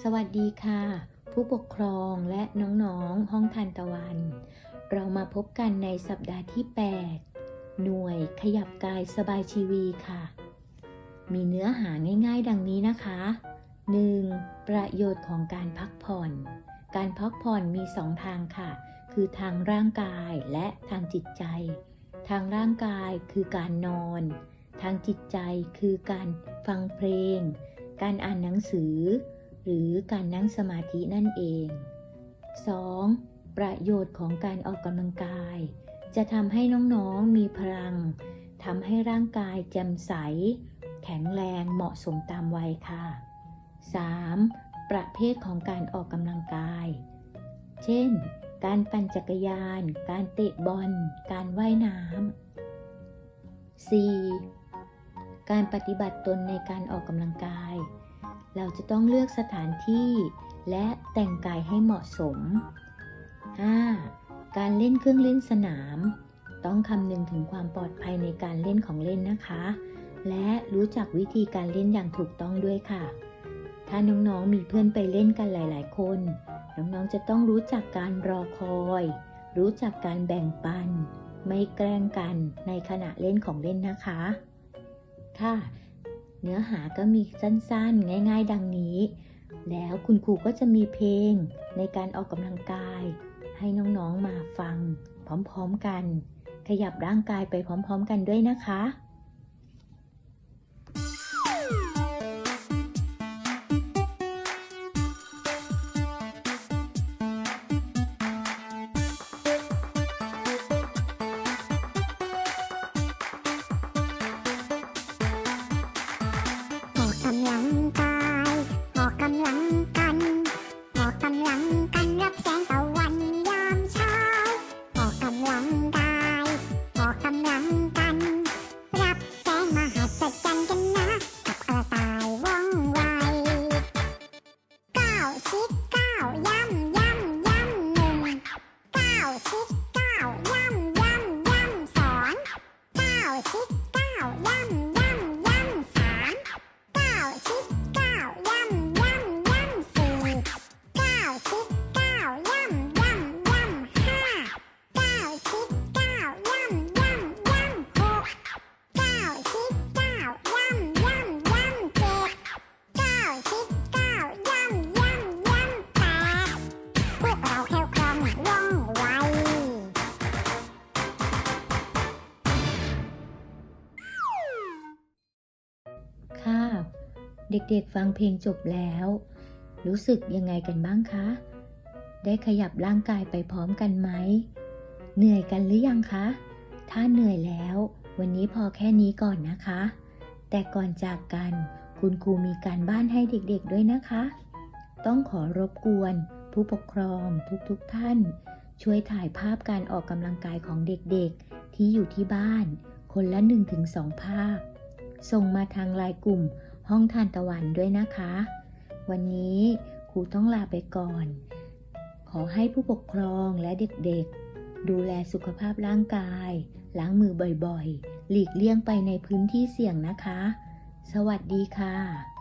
สวัสดีค่ะ ผู้ปกครองและน้องๆ ห้องทันตะวัน เรามาพบกันในสัปดาห์ที่ 8 หน่วยขยับกายสบายชีวีค่ะ มีเนื้อหาง่ายๆ ดังนี้นะคะ 1. ประโยชน์ของการพักผ่อน การพักผ่อนมีสองทางค่ะ คือทางร่างกายและทางจิตใจ ทางร่างกายคือการนอน ทางจิตใจคือการฟังเพลง การอ่านหนังสือ หรือการนั่งสมาธินั่นเอง 2. ประโยชน์ของการออกกำลังกาย จะทำให้น้องๆมีพลังทำให้ร่างกายแจ่มใส แข็งแรงเหมาะสมตามวัยค่ะ 3. ประเภทของการออกกำลังกาย เช่น การปั่นจักรยาน การเตะบอล การว่ายน้ำ 4. การปฏิบัติตนในการออกกำลังกาย เราจะต้องเลือกสถานที่และแต่งกายให้เหมาะสม 5. การเล่นเครื่องเล่นสนาม ต้องคำนึงถึงความปลอดภัยในการเล่นของเล่นนะคะ และรู้จักวิธีการเล่นอย่างถูกต้องด้วยค่ะ ถ้าน้องๆมีเพื่อนไปเล่นกันหลาย ๆ คน น้องๆจะต้องรู้จักการรอคอย รู้จักการแบ่งปัน ไม่แกล้งกันในขณะเล่นของเล่นนะคะ ค่ะ เนื้อหาก็มีสั้นๆ ง่ายๆ ดังนี้ แล้วคุณครูก็จะมีเพลงในการออกกำลังกาย ให้น้องๆมาฟัง พร้อมๆกัน ขยับร่างกายไปพร้อมๆกันด้วยนะคะำลังกายออกกำลังกันออกกำลังกันรับแสงตะวันยามเช้าออกกำลังกายออกกำลังกัน รับแสงมหัศจรรย์กันนะกับกระต่ายว่องไวก้าวชิดก้าวย่ำย่ำย่ำหนึ่งก้าวชิดก้าวย่ำย่ำย่ำสองก้าวชิดก้าวย่ำย่ำ เด็กๆฟังเพลงจบแล้ว รู้สึกยังไงกันบ้างคะ ได้ขยับร่างกายไปพร้อมกันไหม เหนื่อยกันหรือยังคะ ถ้าเหนื่อยแล้ว วันนี้พอแค่นี้ก่อนนะคะ แต่ก่อนจากกันคุณครูมีการบ้านให้เด็กๆด้วยนะคะ ต้องขอรบกวน ผู้ปกครองทุกๆทท่าน ช่วยถ่ายภาพการออกกำลังกายของเด็กๆ ที่อยู่ที่บ้าน คนละ 1-2 ภาพ ส่งมาทางไลน์กลุ่ม ห้องทานตะวันด้วยนะคะ วันนี้ครูต้องลาไปก่อน ขอให้ผู้ปกครองและเด็กๆ ดูแลสุขภาพร่างกาย ล้างมือบ่อยๆ หลีกเลี่ยงไปในพื้นที่เสี่ยงนะคะ สวัสดีค่ะ